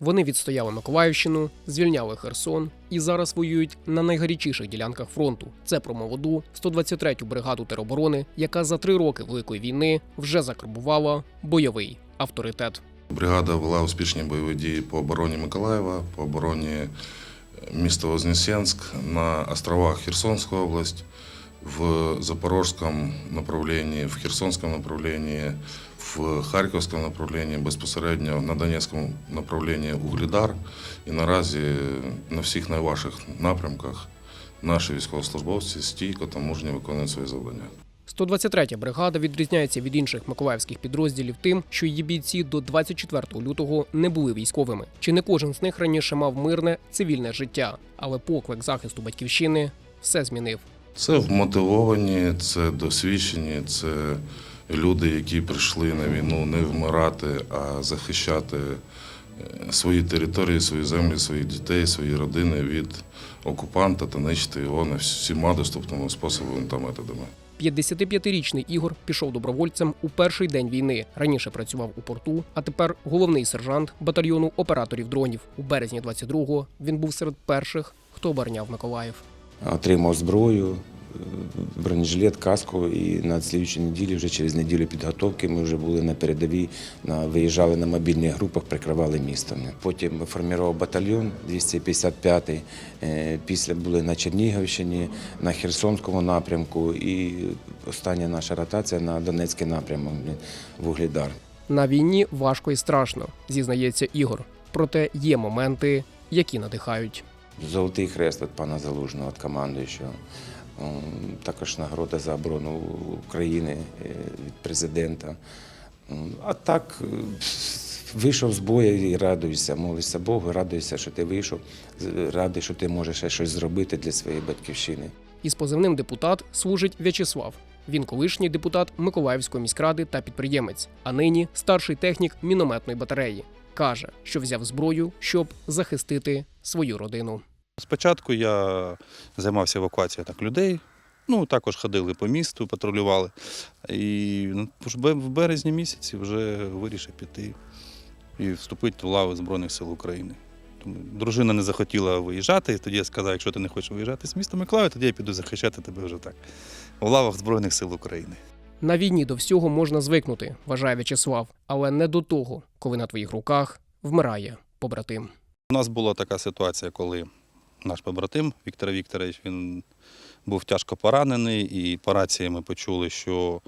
Вони відстояли Миколаївщину, звільняли Херсон і зараз воюють на найгарячіших ділянках фронту. Це про молоду 123-ю бригаду тероборони, яка за три роки Великої війни вже закарбувала бойовий авторитет. Бригада вела успішні бойові дії по обороні Миколаєва, по обороні міста Вознесенськ, на островах Херсонська область, в Запорожському направлении, в Херсонському направлении, в Харківському направлении, безпосередньо на Донецькому направленні Углідар. І наразі на всіх найважчих напрямках наші військовослужбовці стійко та мужньо виконують свої завдання. 123-я бригада відрізняється від інших миколаївських підрозділів тим, що її бійці до 24 лютого не були військовими. Чи не кожен з них раніше мав мирне цивільне життя, але поклик захисту батьківщини все змінив. Це вмотивовані, це досвідчені, це люди, які прийшли на війну не вмирати, а захищати е, свої території, свої землі, своїх дітей, свої родини від окупанта та нищити його на всіма доступними способами та методами. 55-річний Ігор пішов добровольцем у перший день війни. Раніше працював у порту, а тепер головний сержант батальйону операторів дронів. У березні 22-го він був серед перших, хто обороняв Миколаїв. Отримав зброю, е, бронежилет, каску. І на слідчій неділі, вже через неділю підготовки, ми вже були на передовій, на, виїжджали на мобільних групах, прикривали місто. Потім формував батальйон 255-й. Е, Після були на Чернігівщині, на Херсонському напрямку і остання наша ротація на Донецький напрямок Вугледар. На війні важко і страшно, зізнається Ігор. Проте є моменти, які надихають. Золотий хрест від пана Залужного, від командуючого. Також нагорода за оборону України е, від президента. А так, е, вийшов з бою і радуйся, молишся Богу, радуйся, що ти вийшов, радий, що ти можеш ще щось зробити для своєї батьківщини. Із позивним депутат служить В'ячеслав. Він колишній депутат Миколаївської міськради та підприємець, а нині старший технік мінометної батареї. Каже, що взяв зброю, щоб захистити свою родину. Спочатку я займався евакуацією так, людей. Ну, також ходили по місту, патрулювали. І ну, в березні місяці вже вирішив піти і вступити в лави Збройних сил України. Тому дружина не захотіла виїжджати, і тоді я сказав, якщо ти не хочеш виїжджати з міста Миколаїв, тоді я піду захищати тебе вже так. В лавах Збройних сил України. На війні до всього можна звикнути, вважає В'ячеслав, але не до того, коли на твоїх руках вмирає побратим. У нас була така ситуація, коли наш побратим Віктор Вікторович він був тяжко поранений, і по рації ми почули, що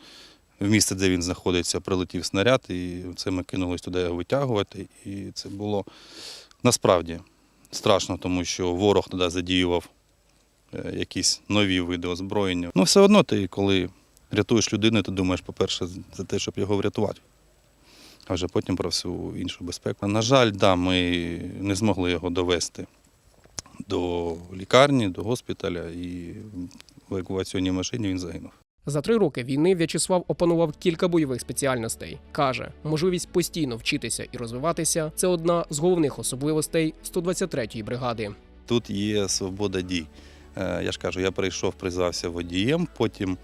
в місце, де він знаходиться, прилетів снаряд, і це ми кинулись туди його витягувати. І це було насправді страшно, тому що ворог туди задіював е, якісь нові види озброєння. Ну, все одно ти, коли рятуєш людину, ти думаєш, по-перше, за те, щоб його врятувати а вже потім про всю іншу безпеку. На жаль, да, ми не змогли його довести до лікарні, до госпіталя, і в евакуаційній машині він загинув. За три роки війни В'ячеслав опанував кілька бойових спеціальностей. Каже, можливість постійно вчитися і розвиватися це одна з головних особливостей 123-ї бригади. Тут є свобода дій. Е, Я ж кажу, я прийшов, призвався водієм. Потім,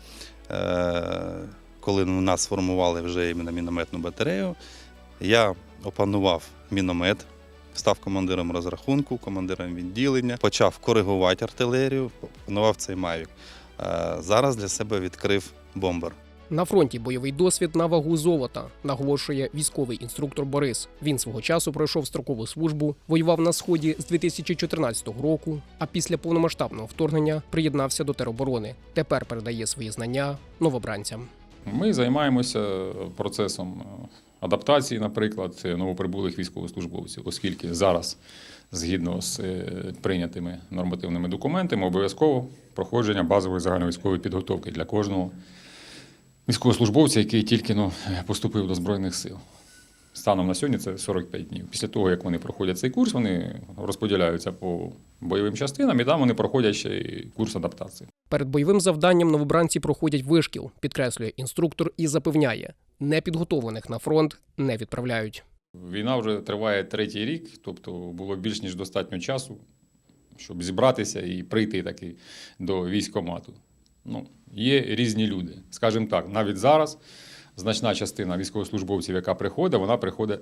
е, коли нас сформували вже іменно мінометну батарею, я опанував міномет, став командиром розрахунку, командиром відділення, почав коригувати артилерію, опанував цей мавік. Е, Зараз для себе відкрив бомбер. На фронті бойовий досвід на вагу золота, наголошує військовий інструктор Борис. Він свого часу пройшов строкову службу, воював на сході з 2014 року, а після повномасштабного вторгнення приєднався до тероборони. Тепер передає свої знання новобранцям. Ми займаємося процесом е, адаптації, наприклад, новоприбулих військовослужбовців, оскільки зараз, згідно з е, прийнятими нормативними документами, обов'язково проходження базової загальновійськової підготовки для кожного військовослужбовця, який тільки ну, поступив до Збройних сил. Станом на сьогодні це 45 днів. Після того, як вони проходять цей курс, вони розподіляються по бойовим частинам і там вони проходять ще й курс адаптації. Перед бойовим завданням новобранці проходять вишкіл, підкреслює інструктор і запевняє, непідготовлених на фронт не відправляють. Війна вже триває третій рік, тобто було більш ніж достатньо часу, щоб зібратися і прийти таки до військкомату. Ну, є різні люди. Скажімо так, навіть зараз значна частина військовослужбовців, яка приходить, вона приходить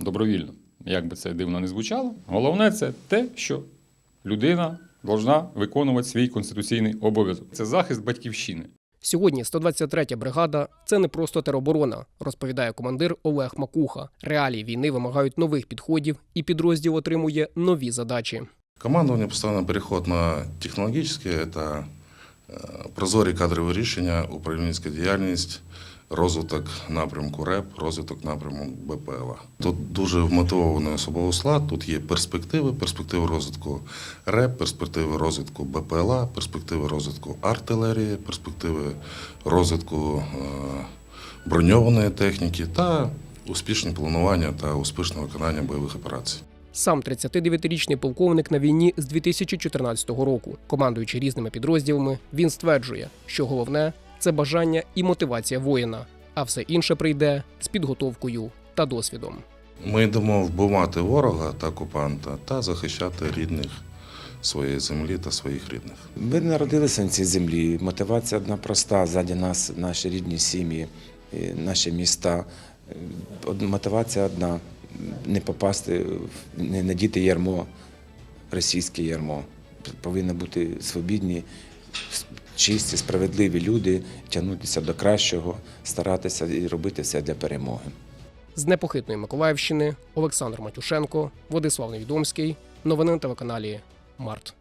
добровільно. як би це дивно не звучало, головне це те, що людина повинна виконувати свій конституційний обов'язок. Це захист батьківщини. Сьогодні 123-я бригада це не просто тероборона, розповідає командир Олег Макуха. Реалії війни вимагають нових підходів, і підрозділ отримує нові задачі. Командування постоянно переход на технологічне, це прозорі кадрові рішення, управлінська діяльність, розвиток напрямку РЕП, розвиток напрямку БПЛА. Тут дуже вмотивований особовий склад, тут є перспективи, перспективи розвитку РЕП, перспективи розвитку БПЛА, перспективи розвитку артилерії, перспективи розвитку е, броньованої техніки та успішні планування та успішне виконання бойових операцій. Сам 39-річний полковник на війні з 2014 року. Командуючи різними підрозділами, він стверджує, що головне це бажання і мотивація воїна, а все інше прийде з підготовкою та досвідом. Ми йдемо вбивати ворога та окупанта та захищати рідних своєї землі та своїх рідних. Ми народилися на цій землі. Мотивація одна проста. Ззаді нас наші рідні сім'ї, наші міста. Е, Мотивація одна не попасти, не надіти ярмо, російське ярмо. Повинні бути свобідні, чисті, справедливі люди, тягнутися до кращого, старатися і робити все для перемоги. З непохитної Миколаївщини Олександр Матюшенко, Владислав Невідомський. Новини на телеканалі Март.